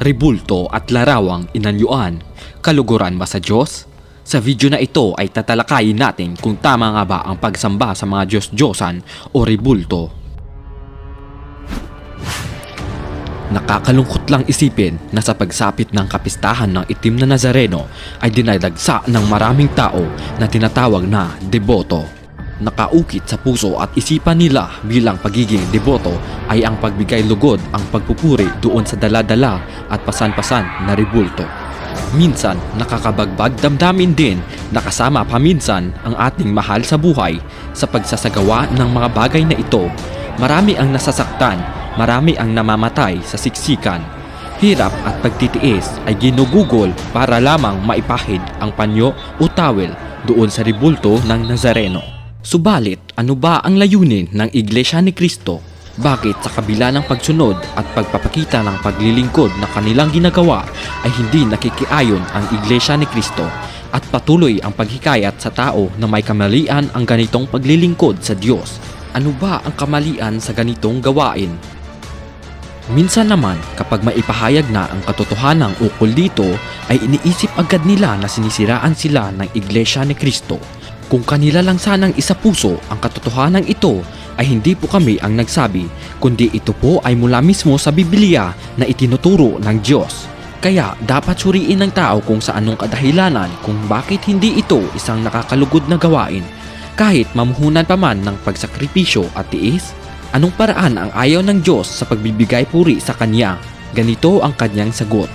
Ribulto at larawang inanyuan, kaluguran ba sa Diyos? Sa video na ito ay tatalakayin natin kung tama nga ba ang pagsamba sa mga Diyos-Diyosan o ribulto. Nakakalungkot lang isipin na sa pagsapit ng kapistahan ng itim na Nazareno ay dinadagsa ng maraming tao na tinatawag na deboto. Nakaukit sa puso at isipan nila bilang pagiging deboto ay ang pagbigay lugod ang pagpupuri doon sa daladala at pasan-pasan na ribulto. Minsan nakakabagbag damdamin din na kasama paminsan ang ating mahal sa buhay sa pagsasagawa ng mga bagay na ito. Marami ang nasasaktan, marami ang namamatay sa siksikan. Hirap at pagtitiis ay ginugugol para lamang maipahid ang panyo o tawel doon sa ribulto ng Nazareno. Subalit, ano ba ang layunin ng Iglesia ni Kristo? Bakit sa kabila ng pagsunod at pagpapakita ng paglilingkod na kanilang ginagawa ay hindi nakikiayon ang Iglesia ni Kristo at patuloy ang paghikayat sa tao na may kamalian ang ganitong paglilingkod sa Diyos? Ano ba ang kamalian sa ganitong gawain? Minsan naman, kapag maipahayag na ang katotohanan ukol dito, ay iniisip agad nila na sinisiraan sila ng Iglesia ni Kristo. Kung kanila lang sanang isa puso ang katotohanan ito, ay hindi po kami ang nagsabi, kundi ito po ay mula mismo sa Biblia na itinuturo ng Diyos. Kaya dapat suriin ng tao kung sa anong kadahilanan kung bakit hindi ito isang nakakalugod na gawain. Kahit mamuhunan pa man ng pagsakripisyo at tiis, anong paraan ang ayaw ng Diyos sa pagbibigay puri sa Kanya? Ganito ang kanyang sagot.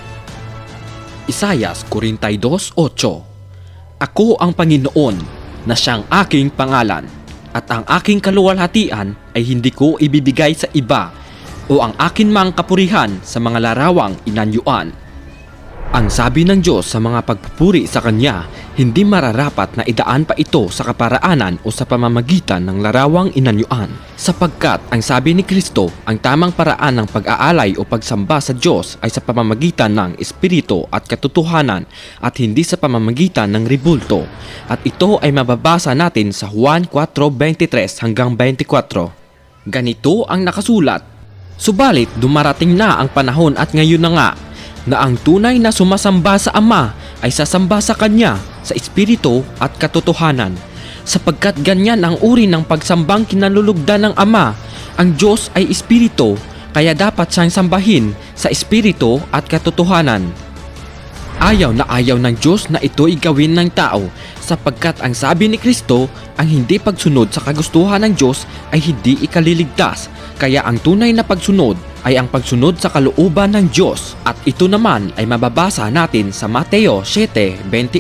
Isayas 42.8 Ako ang Panginoon na siyang aking pangalan at ang aking kaluwalhatian ay hindi ko ibibigay sa iba o ang akin mang kapurihan sa mga larawang inanyuan. Ang sabi ng Diyos sa mga pagpupuri sa Kanya, hindi mararapat na idaan pa ito sa kaparaanan o sa pamamagitan ng larawang inanyuan. Sapagkat ang sabi ni Kristo, ang tamang paraan ng pag-aalay o pagsamba sa Diyos ay sa pamamagitan ng Espiritu at katotohanan at hindi sa pamamagitan ng ribulto. At ito ay mababasa natin sa Juan 4.23 hanggang 24. Ganito ang nakasulat, Subalit dumarating na ang panahon at ngayon na nga na ang tunay na sumasamba sa Ama ay sasamba sa Kanya sa Espiritu at katotohanan. Sapagkat ganyan ang uri ng pagsambang kinalulugdan ng Ama. Ang Diyos ay Espiritu, kaya dapat siyang sambahin sa Espiritu at katotohanan. Ayaw na ayaw ng Diyos na ito'y gawin ng tao sapagkat ang sabi ni Kristo, ang hindi pagsunod sa kagustuhan ng Diyos ay hindi ikaliligtas. Kaya ang tunay na pagsunod ay ang pagsunod sa kalooban ng Diyos at ito naman ay mababasa natin sa Mateo 7.21.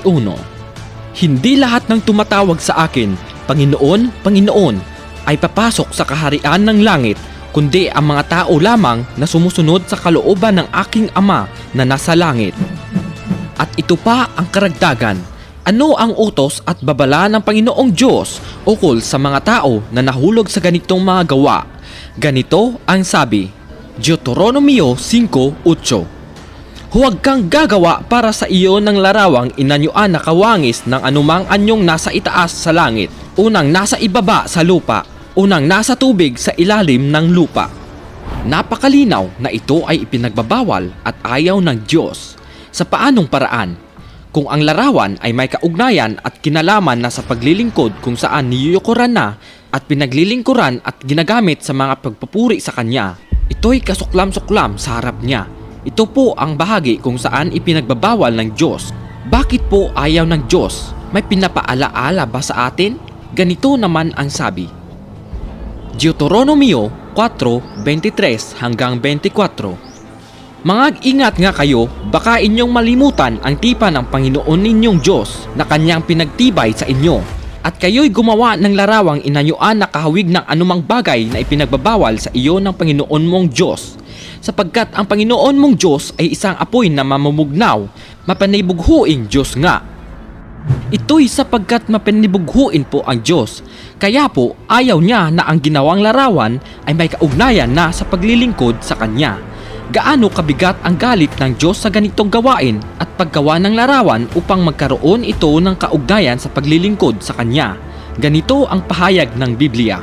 Hindi lahat ng tumatawag sa akin, Panginoon, Panginoon, ay papasok sa kaharian ng langit, kundi ang mga tao lamang na sumusunod sa kalooban ng aking Ama na nasa langit. At ito pa ang karagdagan. Ano ang utos at babala ng Panginoong Diyos ukol sa mga tao na nahulog sa ganitong mga gawa? Ganito ang sabi, Deuteronomio 5.8 Huwag kang gagawa para sa iyo ng larawang inanyuan na kawangis ng anumang anyong nasa itaas sa langit, unang nasa ibaba sa lupa, unang nasa tubig sa ilalim ng lupa. Napakalinaw na ito ay ipinagbabawal at ayaw ng Diyos. Sa paanong paraan? Kung ang larawan ay may kaugnayan at kinalaman na sa paglilingkod kung saan niyuyukuran na at pinaglilingkuran at ginagamit sa mga pagpupuri sa kanya, ito'y kasuklam-suklam sa harap niya. Ito po ang bahagi kung saan ipinagbabawal ng Diyos. Bakit po ayaw ng Diyos? May pinapaalaala ba sa atin? Ganito naman ang sabi. Deuteronomio 4:23 hanggang 24. Mga-ingat nga kayo, baka inyong malimutan ang tipa ng Panginoon ninyong Diyos na kanyang pinagtibay sa inyo. At kayo'y gumawa ng larawang inanyuan na kahawig ng anumang bagay na ipinagbabawal sa iyo ng Panginoon mong Diyos. Sapagkat ang Panginoon mong Diyos ay isang apoy na mamumugnaw, mapanibughuing Diyos nga. Ito'y sapagkat mapanibughuin po ang Diyos. Kaya po ayaw niya na ang ginawang larawan ay may kaugnayan na sa paglilingkod sa Kanya. Gaano kabigat ang galit ng Diyos sa ganitong gawain at paggawa ng larawan upang magkaroon ito ng kaugnayan sa paglilingkod sa Kanya. Ganito ang pahayag ng Biblia.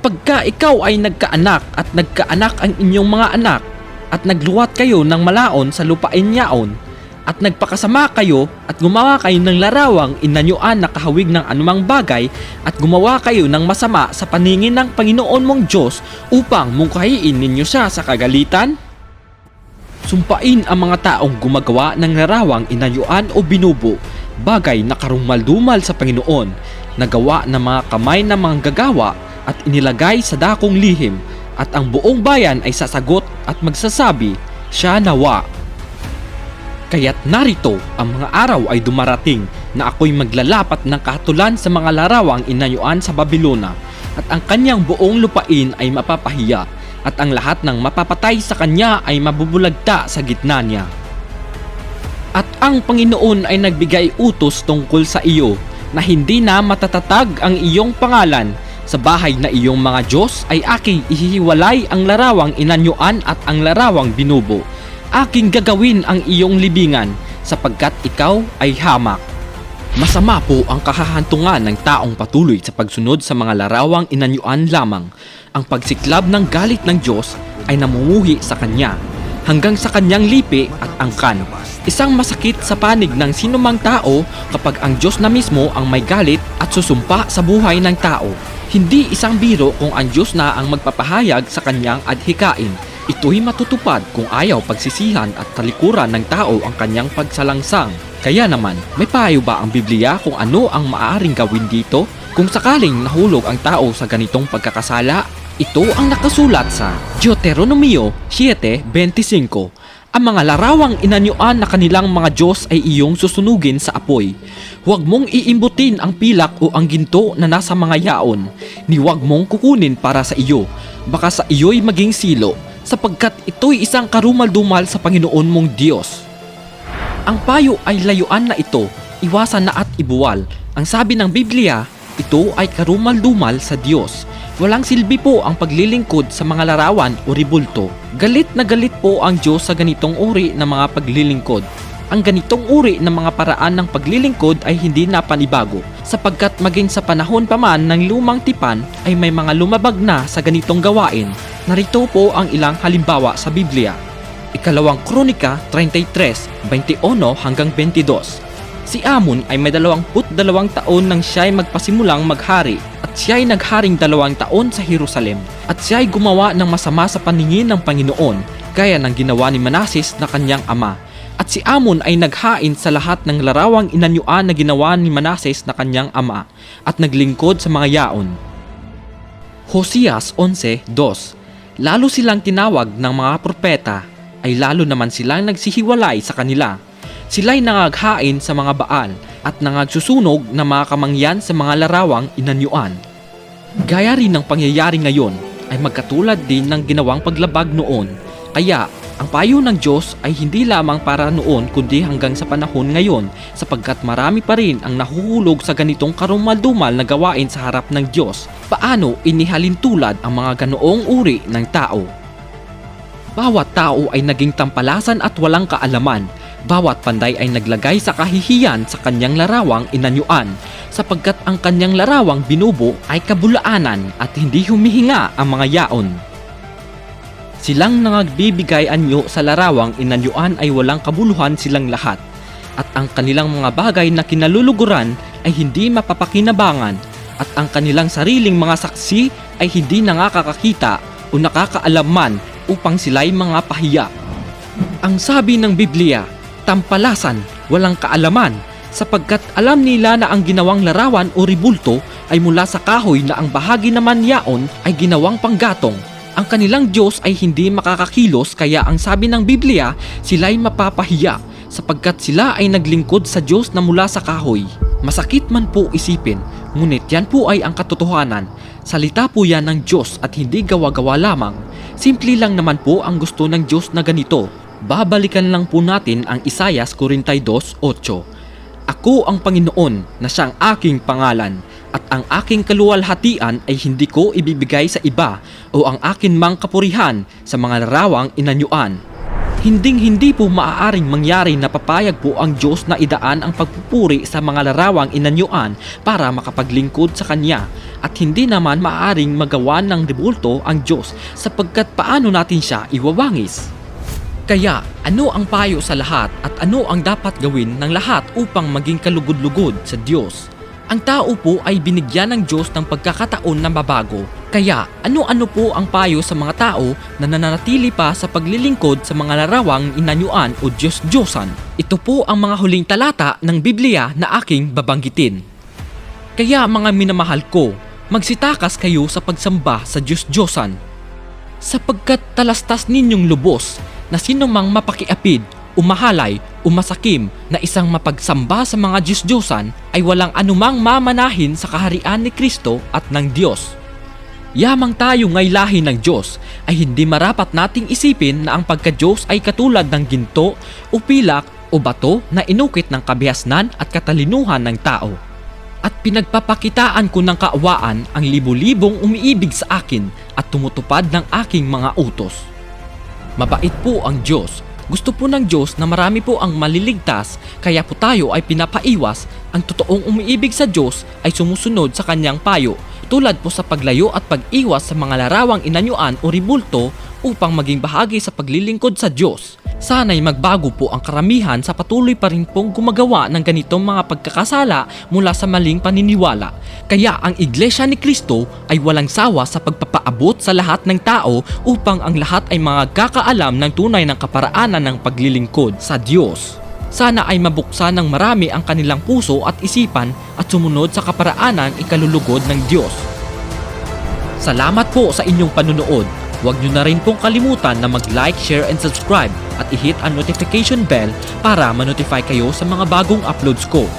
Pagka ikaw ay nagkaanak at nagkaanak ang inyong mga anak, at nagluwat kayo ng malaon sa lupain niyaon at nagpakasama kayo at gumawa kayo ng larawang inanyuan na kahawig ng anumang bagay at gumawa kayo ng masama sa paningin ng Panginoon mong Diyos upang mungkahiin ninyo siya sa kagalitan? Sumpain ang mga taong gumagawa ng larawang inayuan o binubo, bagay na karumal-dumal sa Panginoon, nagawa ng mga kamay ng mga gagawa at inilagay sa dakong lihim, at ang buong bayan ay sasagot at magsasabi, Siya nawa. Kaya't narito ang mga araw ay dumarating na ako'y maglalapat ng kahatulan sa mga larawang inayuan sa Babilona at ang kanyang buong lupain ay mapapahiya at ang lahat ng mapapatay sa kanya ay mabubulagta sa gitna niya. At ang Panginoon ay nagbigay utos tungkol sa iyo na hindi na matatatag ang iyong pangalan sa bahay na iyong mga Diyos ay aking ihihiwalay ang larawang inanyuan at ang larawang binubo. Aking gagawin ang iyong libingan sapagkat ikaw ay hamak. Masama po ang kahahantungan ng taong patuloy sa pagsunod sa mga larawang inanyuan lamang. Ang pagsiklab ng galit ng Diyos ay namumuhi sa Kanya hanggang sa Kanyang lipi at angkan. Isang masakit sa panig ng sinumang tao kapag ang Diyos na mismo ang may galit at susumpa sa buhay ng tao. Hindi isang biro kung ang Diyos na ang magpapahayag sa Kanyang adhikain. Ito'y matutupad kung ayaw pagsisihan at talikuran ng tao ang kanyang pagsalangsang. Kaya naman, may payo ba ang Biblia kung ano ang maaaring gawin dito? Kung sakaling nahulog ang tao sa ganitong pagkakasala, ito ang nakasulat sa Deuteronomio 7.25. Ang mga larawang inanyuan na kanilang mga Diyos ay iyong susunugin sa apoy. Huwag mong iimbutin ang pilak o ang ginto na nasa mga yaon, ni huwag mong kukunin para sa iyo. Baka sa iyo'y maging silo, sapagkat ito'y isang karumal-dumal sa Panginoon mong Diyos. Ang payo ay layuan na ito, iwasan na at ibuwal. Ang sabi ng Biblia, ito ay karumal-dumal sa Diyos. Walang silbi po ang paglilingkod sa mga larawan o ribulto. Galit na galit po ang Diyos sa ganitong uri ng mga paglilingkod. Ang ganitong uri ng mga paraan ng paglilingkod ay hindi na panibago sapagkat maging sa panahon pa man ng lumang tipan ay may mga lumabag na sa ganitong gawain. Narito po ang ilang halimbawa sa Biblia. Ikalawang Kronika 33, 21 hanggang 22. Si Amon ay may dalawamput dalawang taon nang siya'y magpasimulang maghari at siya'y nagharing dalawang taon sa Jerusalem at siya'y gumawa ng masama sa paningin ng Panginoon gaya ng ginawa ni Manasis na kanyang ama. At si Amon ay naghain sa lahat ng larawang inanyuan na ginawa ni Manases na kanyang ama at naglingkod sa mga yaon. Hosias 11.2 Lalo silang tinawag ng mga propeta ay lalo naman silang nagsihiwalay sa kanila. Sila'y nangaghain sa mga baal at nangagsusunog ng mga kamangyan sa mga larawang inanyuan. Gaya rin ng pangyayari ngayon ay magkatulad din ng ginawang paglabag noon. Kaya ang payo ng Diyos ay hindi lamang para noon kundi hanggang sa panahon ngayon sapagkat marami pa rin ang nahuhulog sa ganitong karumal-dumal na gawain sa harap ng Diyos. Paano inihalin tulad ang mga ganoong uri ng tao? Bawat tao ay naging tampalasan at walang kaalaman. Bawat panday ay naglagay sa kahihiyan sa kanyang larawang inanyuan sapagkat ang kanyang larawang binubo ay kabulaanan at hindi humihinga ang mga yaon. Silang nangagbibigay anyo sa larawang inanyuan ay walang kabuluhan silang lahat at ang kanilang mga bagay na kinaluluguran ay hindi mapapakinabangan at ang kanilang sariling mga saksi ay hindi nakakakita o nakakaalam man upang sila'y mga pahiya. Ang sabi ng Biblia, tampalasan, walang kaalaman, sapagkat alam nila na ang ginawang larawan o ribulto ay mula sa kahoy na ang bahagi naman yaon ay ginawang panggatong. Ang kanilang Diyos ay hindi makakakilos kaya ang sabi ng Biblia, sila'y mapapahiya sapagkat sila ay naglingkod sa Diyos na mula sa kahoy. Masakit man po isipin, ngunit yan po ay ang katotohanan. Salita po yan ng Diyos at hindi gawa-gawa lamang. Simple lang naman po ang gusto ng Diyos na ganito. Babalikan lang po natin ang Isayas 42.8. Ako ang Panginoon na siyang aking pangalan at ang aking kaluwalhatian ay hindi ko ibibigay sa iba o ang akin mang kapurihan sa mga larawang inanyuan. Hinding hindi po maaaring mangyari na papayag po ang Diyos na idaan ang pagpupuri sa mga larawang inanyuan para makapaglingkod sa Kanya at hindi naman maaaring magawa ng rebulto ang Diyos sapagkat paano natin siya iwawangis. Kaya ano ang payo sa lahat at ano ang dapat gawin ng lahat upang maging kalugod-lugod sa Diyos? Ang tao po ay binigyan ng Diyos ng pagkakataon na mabago. Kaya ano-ano po ang payo sa mga tao na nananatili pa sa paglilingkod sa mga larawang inanyuan o Diyos-Diyosan? Ito po ang mga huling talata ng Biblia na aking babanggitin. Kaya mga minamahal ko, magsitakas kayo sa pagsamba sa Diyos-Diyosan. Sapagkat talastas ninyong lubos na sino mang mapakiapid, umahalay, umasakim na isang mapagsamba sa mga Diyos-Diyosan ay walang anumang mamanahin sa kaharian ni Kristo at ng Diyos. Yamang tayo ngay lahi ng Diyos ay hindi marapat nating isipin na ang pagka-Diyos ay katulad ng ginto o pilak o bato na inukit ng kabihasnan at katalinuhan ng tao. At pinagpapakitaan ko ng kaawaan ang libo-libong umiibig sa akin at tumutupad ng aking mga utos. Mabait po ang Diyos. Gusto po ng Diyos na marami po ang maliligtas, kaya po tayo ay pinapaiwas. Ang totoong umiibig sa Diyos ay sumusunod sa kanyang payo, tulad po sa paglayo at pag-iwas sa mga larawang inanyuan o ribulto upang maging bahagi sa paglilingkod sa Diyos. Sana'y magbago po ang karamihan sa patuloy pa rin pong gumagawa ng ganitong mga pagkakasala mula sa maling paniniwala. Kaya ang Iglesia ni Kristo ay walang sawa sa pagpapaabot sa lahat ng tao upang ang lahat ay mga kakaalam ng tunay ng kaparaanan ng paglilingkod sa Diyos. Sana ay mabuksan ng marami ang kanilang puso at isipan at sumunod sa kaparaanan ikalulugod ng Diyos. Salamat po sa inyong panunood. Huwag nyo na rin pong kalimutan na mag-like, share, and subscribe at i-hit ang notification bell para ma-notify kayo sa mga bagong uploads ko.